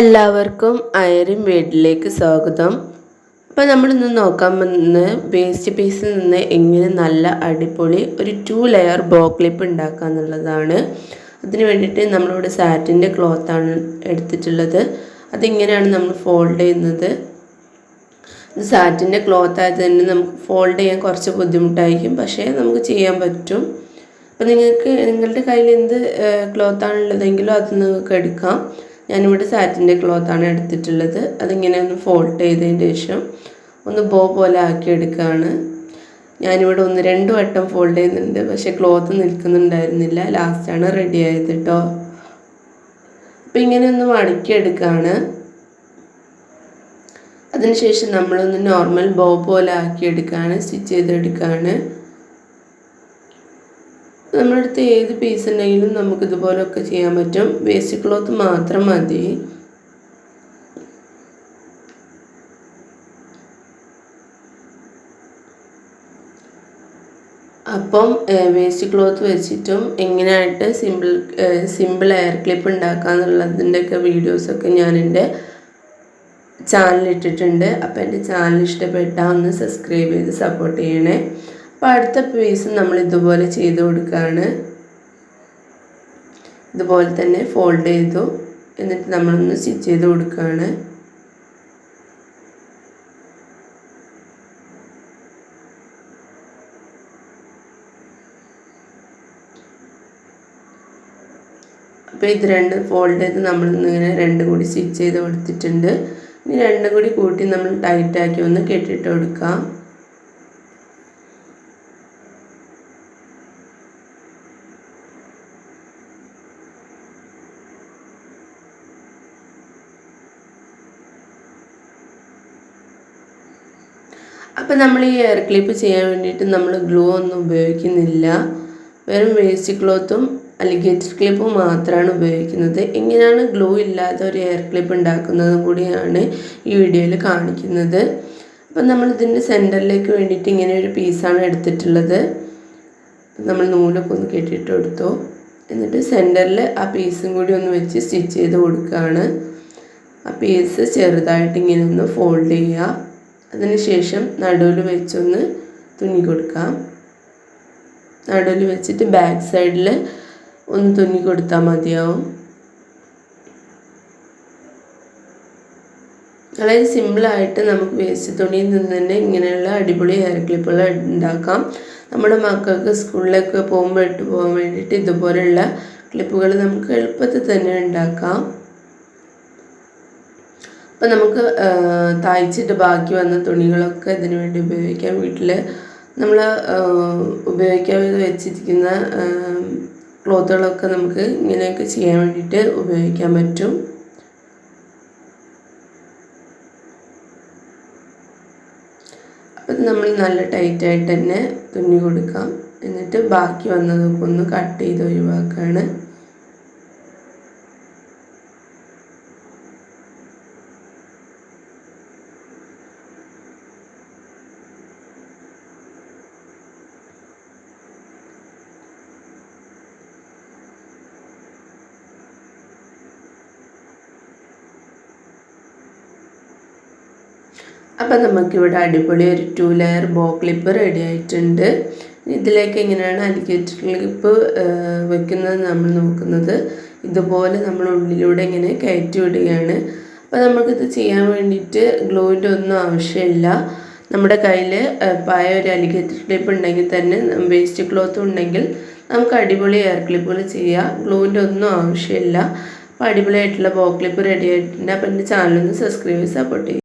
എല്ലാവർക്കും അയരും വീട്ടിലേക്ക് സ്വാഗതം. അപ്പോൾ നമ്മളിന്ന് നോക്കാൻ വന്ന് വേസ്റ്റ് പീസിൽ നിന്ന് എങ്ങനെ നല്ല അടിപൊളി ഒരു ടു ലെയർ ബോ ക്ലിപ്പ് ഉണ്ടാക്കുക എന്നുള്ളതാണ്. അതിന് വേണ്ടിയിട്ട് നമ്മളിവിടെ സാറ്റിന്റെ ക്ലോത്താണ് എടുത്തിട്ടുള്ളത്. അതിങ്ങനെയാണ് നമ്മൾ ഫോൾഡ് ചെയ്യുന്നത്. സാറ്റിന്റെ ക്ലോത്ത് ആയത് തന്നെ നമുക്ക് ഫോൾഡ് ചെയ്യാൻ കുറച്ച് ബുദ്ധിമുട്ടായിരിക്കും. പക്ഷേ നമുക്ക് ചെയ്യാൻ പറ്റും. അപ്പോൾ നിങ്ങൾക്ക് നിങ്ങളുടെ കയ്യിൽ എന്ത് ക്ലോത്താണുള്ളതെങ്കിലും അത് നിങ്ങൾക്ക് എടുക്കാം. ഞാനിവിടെ സാറ്റിന്റെ ക്ലോത്താണ് എടുത്തിട്ടുള്ളത്. അതിങ്ങനെ ഒന്ന് ഫോൾഡ് ചെയ്തതിന് ശേഷം ഒന്ന് ബോ പോലെ ആക്കി എടുക്കുകയാണ് ഞാനിവിടെ ഒന്ന് രണ്ട് വട്ടം ഫോൾഡ് ചെയ്യുന്നുണ്ട്. പക്ഷേ ക്ലോത്ത് നിൽക്കുന്നുണ്ടായിരുന്നില്ല. ലാസ്റ്റാണ് റെഡി ആയത് കേട്ടോ അപ്പം ഇങ്ങനെ ഒന്ന് മടക്കിയെടുക്കുകയാണ്. അതിനുശേഷം നമ്മളൊന്ന് നോർമൽ ബോ പോലെ ആക്കി എടുക്കുകയാണ് സ്റ്റിച്ച് ചെയ്തെടുക്കുകയാണ്. നമ്മുടെ ഏത് പീസ് ഉണ്ടെങ്കിലും നമുക്ക് ഇതുപോലൊക്കെ ചെയ്യാൻ പറ്റും. വേസ്റ്റ് ക്ലോത്ത് മാത്രം മതി. അപ്പം വേസ്റ്റ് ക്ലോത്ത് വെച്ചിട്ടും എങ്ങനെയായിട്ട് സിമ്പിൾ സിമ്പിൾ എയർ ക്ലിപ്പ് ഉണ്ടാക്കുക എന്നുള്ളതിന്റെയൊക്കെ വീഡിയോസൊക്കെ ഞാൻ എന്റെ ചാനലിട്ടിട്ടുണ്ട് അപ്പോൾ എന്റെ ചാനൽ ഇഷ്ടപ്പെട്ടാൽ ഒന്ന് സബ്സ്ക്രൈബ് ചെയ്ത് സപ്പോർട്ട് ചെയ്യണേ. അപ്പോൾ അടുത്ത പീസ് നമ്മൾ ഇതുപോലെ ചെയ്ത് കൊടുക്കുകയാണ്. ഇതുപോലെ തന്നെ ഫോൾഡ് ചെയ്തു. എന്നിട്ട് നമ്മളൊന്ന് സ്റ്റിച്ച് ചെയ്ത് കൊടുക്കുകയാണ്. അപ്പോൾ ഇത് രണ്ട് ഫോൾഡ് ചെയ്ത് നമ്മളിങ്ങനെ രണ്ടും കൂടി സ്റ്റിച്ച് ചെയ്ത് കൊടുത്തിട്ടുണ്ട്. ഇനി രണ്ടും കൂടി കൂട്ടി നമ്മൾ ടൈറ്റാക്കി ഒന്ന് കെട്ടിട്ട് കൊടുക്കാം. അപ്പോൾ നമ്മൾ ഈ എയർ ക്ലിപ്പ് ചെയ്യാൻ വേണ്ടിയിട്ട് നമ്മൾ ഗ്ലൂ ഒന്നും ഉപയോഗിക്കുന്നില്ല. വെറും വേസ്റ്റ് ക്ലോത്തും അലിഗേറ്റർ ക്ലിപ്പും മാത്രമാണ് ഉപയോഗിക്കുന്നത്. എങ്ങനെയാണ് ഗ്ലൂ ഇല്ലാതെ ഒരു എയർ ക്ലിപ്പ് ഉണ്ടാക്കുന്നതും കൂടിയാണ് ഈ വീഡിയോയിൽ കാണിക്കുന്നത്. അപ്പം നമ്മൾ ഇതിന്റെ സെന്ററിലേക്ക് വേണ്ടിയിട്ട് ഇങ്ങനെ ഒരു പീസാണ് എടുത്തിട്ടുള്ളത്. നമ്മൾ നൂലൊക്കെ ഒന്ന് കെട്ടിയിട്ട് കൊടുത്തു എന്നിട്ട് സെന്ററിൽ ആ പീസും കൂടി ഒന്ന് വെച്ച് സ്റ്റിച്ച് ചെയ്ത് കൊടുക്കുകയാണ് ആ പീസ് ചെറുതായിട്ട് ഇങ്ങനെ ഒന്ന് ഫോൾഡ് ചെയ്യുക അതിനുശേഷം നടുവിൽ വെച്ചൊന്ന് തുന്നി കൊടുക്കാം. നടുവിൽ വെച്ചിട്ട് ബാക്ക് സൈഡിൽ ഒന്ന് തുന്നി കൊടുത്താൽ മതിയാവും. വളരെ സിമ്പിളായിട്ട് നമുക്ക് വേസ്റ്റ് തുണിയിൽ നിന്ന് തന്നെ ഇങ്ങനെയുള്ള അടിപൊളി ഹെയർ ക്ലിപ്പുകൾ ഉണ്ടാക്കാം. നമ്മുടെ മക്കൾക്ക് സ്കൂളിലേക്ക് പോകുമ്പോൾ ഇട്ട് പോകാൻ വേണ്ടിയിട്ട് ഇതുപോലെയുള്ള ക്ലിപ്പുകൾ നമുക്ക് എളുപ്പത്തിൽ തന്നെ ഉണ്ടാക്കാം. അപ്പം നമുക്ക് തയ്ച്ചിട്ട് ബാക്കി വന്ന തുണികളൊക്കെ ഇതിനു വേണ്ടി ഉപയോഗിക്കാം. വീട്ടിൽ നമ്മൾ ഉപയോഗിക്കാതെ വെച്ചിരിക്കുന്ന ക്ലോത്തുകളൊക്കെ നമുക്ക് ഇങ്ങനെയൊക്കെ ചെയ്യാൻ വേണ്ടിയിട്ട് ഉപയോഗിക്കാൻ പറ്റും. അപ്പം നമ്മൾ നല്ല ടൈറ്റായിട്ട് തന്നെ തുന്നി കൊടുക്കാം. എന്നിട്ട് ബാക്കി വന്നതൊക്കെ ഒന്ന് കട്ട് ചെയ്ത് ഒഴിവാക്കുകയാണ് അപ്പം നമുക്കിവിടെ അടിപൊളി ഒരു two layer bow clip ready ആയിട്ടുണ്ട്. ഇതിലേക്ക് എങ്ങനെയാണ് അലിഗേറ്റർ ക്ലിപ്പ് വെക്കുന്നത് നമ്മൾ നോക്കുന്നത് ഇതുപോലെ നമ്മൾ ഉള്ളിലൂടെ ഇങ്ങനെ കയറ്റി വിടുകയാണ്. അപ്പോൾ നമുക്കിത് ചെയ്യാൻ വേണ്ടിയിട്ട് ഗ്ലൂവിന്റെ ഒന്നും ആവശ്യമില്ല. നമ്മുടെ കയ്യിൽ പായ ഒരു അലിഗേറ്റർ ക്ലിപ്പ് ഉണ്ടെങ്കിൽ തന്നെ വേസ്റ്റ് ക്ലോത്ത് ഉണ്ടെങ്കിൽ നമുക്ക് അടിപൊളി എയർ ക്ലിപ്പുകൾ ചെയ്യാം. ഗ്ലൂവിന്റെ ഒന്നും ആവശ്യമില്ല. അപ്പോൾ അടിപൊളിയായിട്ടുള്ള ബോ ക്ലിപ്പ് റെഡി ആയിട്ടുണ്ട്. അപ്പോൾ എന്റെ ചാനലൊന്ന് സബ്സ്ക്രൈബ് സപ്പോർട്ട് ചെയ്യും.